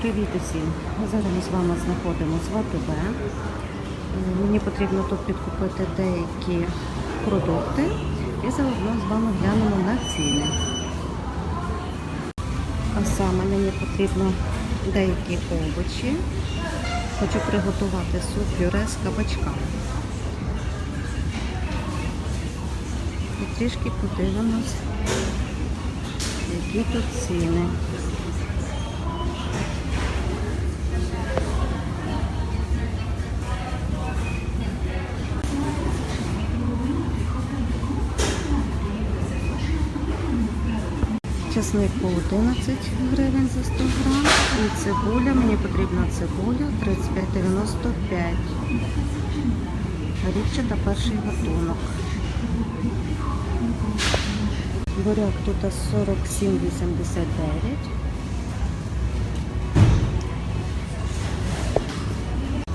Привіт усім! Зараз ми з вами знаходимося в АТБ. Мені потрібно тут підкупити деякі продукти і заодно з вами глянемо на ціни. А саме мені потрібно деякі овочі. Хочу приготувати суп пюре з кабачками. І трішки подивимось, які тут ціни. Часник по 11 гривень за 100 грам. І цибуля, мені потрібна цибуля 35,95. Ріпчата перший готунок. Буряк тут 47,89.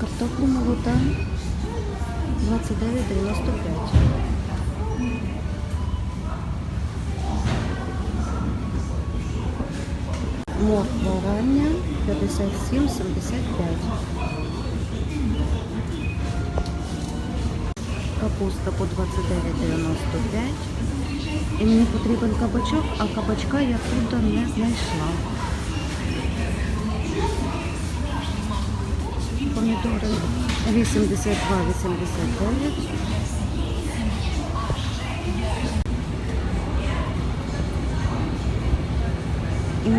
Картопля молода 29,95. Морква рання 57,75. Капуста по 29,95. І мені потрібен кабачок, а кабачка я тут не знайшла. Помідори 82,89.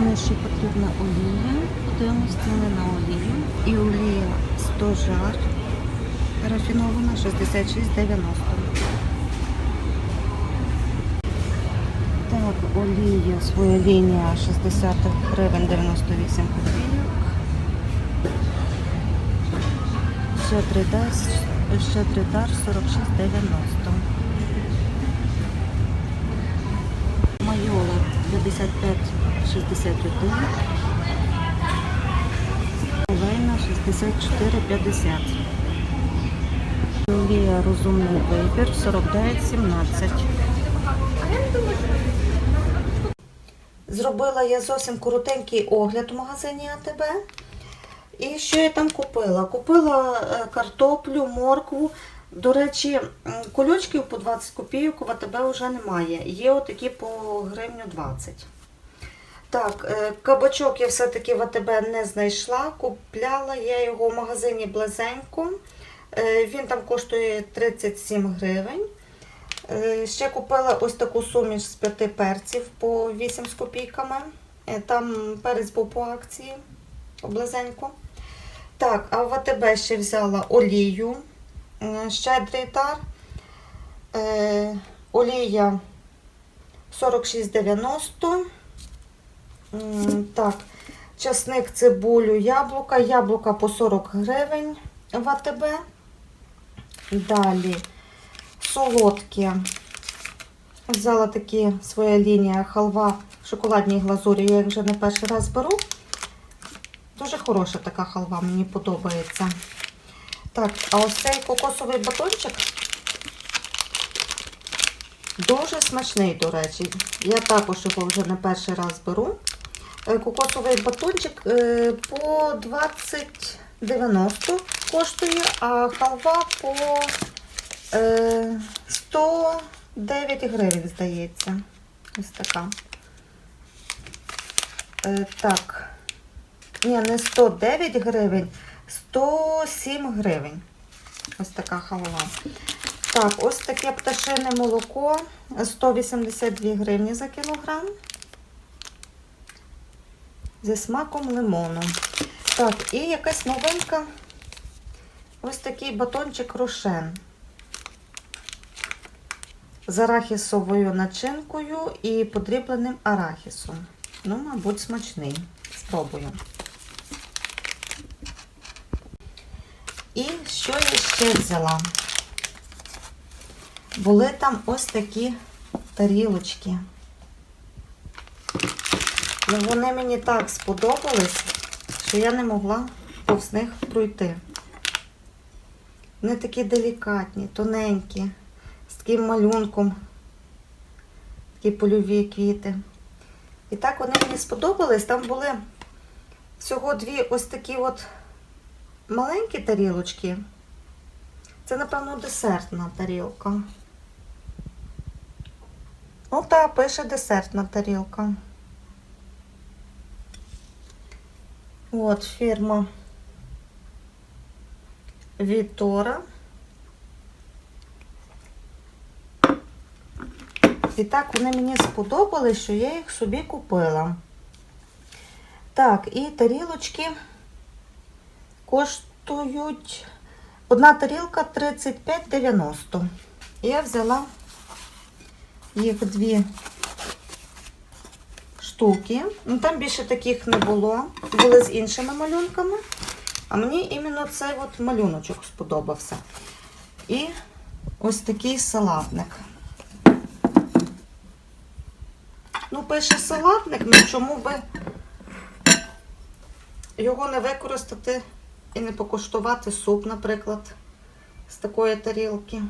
Мені ще потрібна олія. Подивимось ціни на олію. І олія 100 жар рафінована 66,90. Так, олія, своя лінія 60 гривень 98 копійок. Дар, щедрий дар 46,90. Майола 55,61. Олейна 64,50. Олія розумний вибір 49,17. Зробила я зовсім коротенький огляд в магазині АТБ. І що я там купила? Купила е, картоплю, моркву. До речі, м, кульочків по 20 копійок в АТБ вже немає. Є отакі по гривню 20. Так, е, кабачок я все-таки в АТБ не знайшла. Купляла я його в магазині Близенько. Е, Він там коштує 37 гривень. Е, Ще купила ось таку суміш з п'яти перців по 8 з копійками. Там перець був по акції близенько. Так, а в АТБ ще взяла олію. Е, Щедрий тар. Е, Олія 46,90. Так, часник, цибулю, яблука. Яблука по 40 гривень в АТБ. Далі солодкі. Взяла такі своя лінія халва в шоколадній глазурі. Я їх вже не перший раз беру. Дуже хороша така халва, мені подобається. Так, а ось цей кокосовий батончик дуже смачний, до речі. Я також його вже не перший раз беру. Е, Кокосовий батончик е, по 20,90 коштує, а халва по е, 109 гривень, здається. Ось така. Е, Так. Ні, не 109 гривень, 107 гривень. Ось така халва. Так, ось таке пташине молоко 182 гривні за кілограм. Зі смаком лимону. Так, і якась новинка. Ось такий батончик рошен. З арахісовою начинкою і подрібленим арахісом. Ну, мабуть, смачний. Спробую. І що я ще взяла? Були там ось такі тарілочки. Ну, вони мені так сподобались, що я не могла повз них пройти. Вони такі делікатні, тоненькі, з таким малюнком, такі польові квіти. І так вони мені сподобались. Там були всього дві ось такі от маленькі тарілочки. Це, напевно, десертна тарілка. Ну так, пише десертна тарілка. От фірма Вітора. І так вони мені сподобались, що я їх собі купила. Так, і тарілочки коштують одна тарілка 35,90. Я взяла їх дві штуки. Ну, там більше таких не було. Були з іншими малюнками. А мені іменно цей от малюночок сподобався. І ось такий салатник. Ну, пише салатник, ну чому би його не використати і не покуштувати суп, наприклад, з такої тарілки.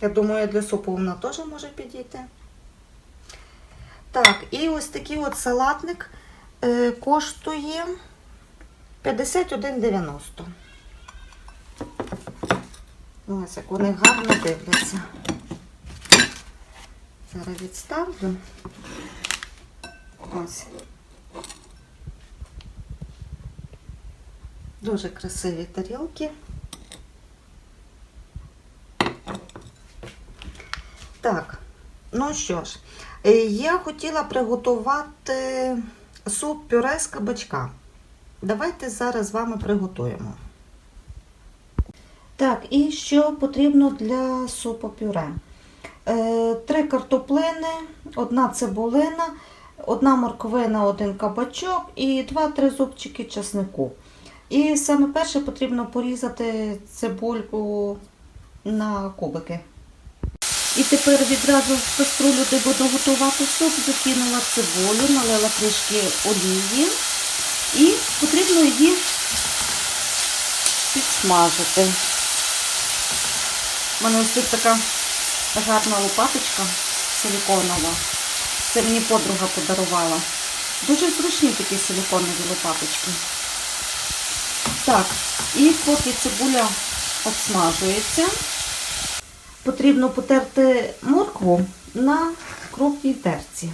Я думаю, для супу вона теж може підійти. Так, і ось такий от салатник е, коштує 51,90. Ось як вони гарно дивляться. Зараз відставлю. Ось. Дуже красиві тарілки. Так, ну що ж, е, я хотіла приготувати суп пюре з кабачка. Давайте зараз з вами приготуємо. Так, і що потрібно для супу пюре? Е, Три картоплини, одна цибулина, одна морквина, один кабачок і два-три зубчики чеснику. І саме перше потрібно порізати цибульку на кубики. І тепер відразу в каструлю, де буду готувати суп, закинула цибулю, налила трішки олії і потрібно її підсмажити. У мене ось тут така гарна лопаточка силіконова. Це мені подруга подарувала. Дуже зручні такі силіконові лопаточки. Так, і поки цибуля обсмажується, потрібно потерти моркву на крупній терці.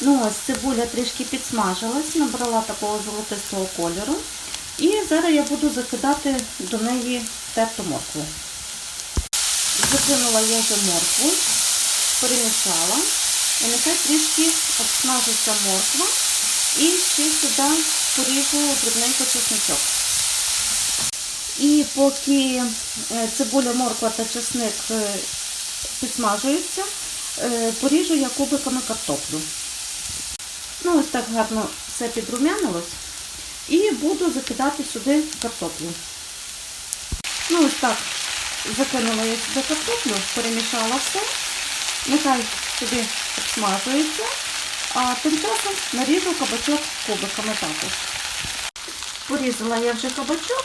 Ну ось цибуля трішки підсмажилась, набрала такого золотистого кольору. І зараз я буду закидати до неї терту моркву. Закинула я вже моркву, перемішала. І нехай трішки обсмажиться морква. І ще сюди поріжу дрібненько чесничок. І поки е, цибуля, морква та чесник е, підсмажуються, е, поріжу я кубиками картоплю. Ну, ось так гарно все підрумянилось. І буду закидати сюди картоплю. Ну, ось так закинула я сюди картоплю, перемішала все. Нехай сюди обсмажується. А тим часом наріжу кабачок кубиками також. Порізала я вже кабачок.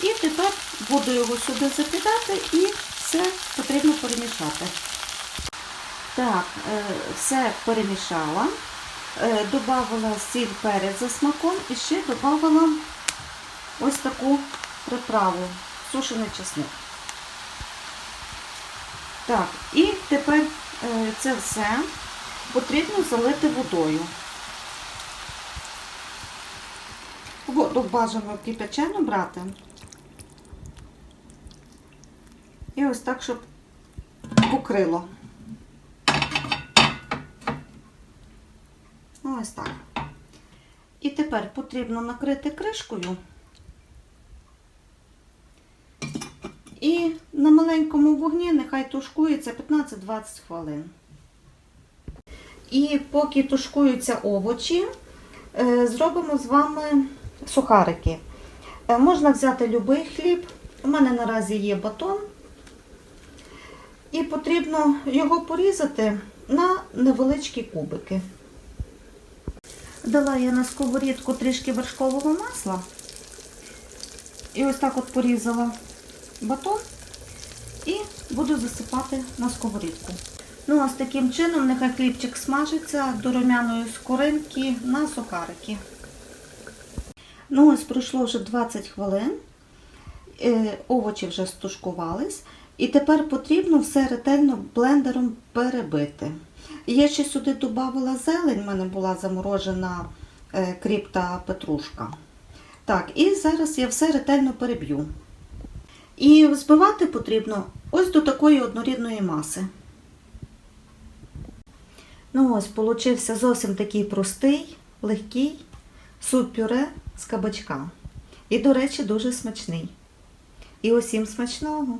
І тепер буду його сюди закидати і все потрібно перемішати. Так, е, все перемішала. Е, Добавила сіль перець за смаком і ще додавала ось таку приправу, сушений чесник. Так, і тепер е, це все потрібно залити водою. Воду бажано кипячену брати. І ось так, щоб покрило. Ось так. І тепер потрібно накрити кришкою і на маленькому вогні нехай тушкується 15-20 хвилин. І поки тушкуються овочі, е, зробимо з вами сухарики. Е, Можна взяти будь-який хліб. У мене наразі є батон. І потрібно його порізати на невеличкі кубики. Дала я на сковорідку трішки вершкового масла. І ось так от порізала батон і буду засипати на сковорідку. Ну, ось таким чином нехай хлібчик смажиться до румяної скоринки на сухарики. Ну, ось пройшло вже 20 хвилин. Е, овочі вже стушкувались. І тепер потрібно все ретельно блендером перебити. Я ще сюди додавала зелень, в мене була заморожена е, кріп та петрушка. Так, і зараз я все ретельно переб'ю. І взбивати потрібно ось до такої однорідної маси. Ну ось, получився зовсім такий простий, легкий суп-пюре з кабачка. І, до речі, дуже смачний. І усім смачного!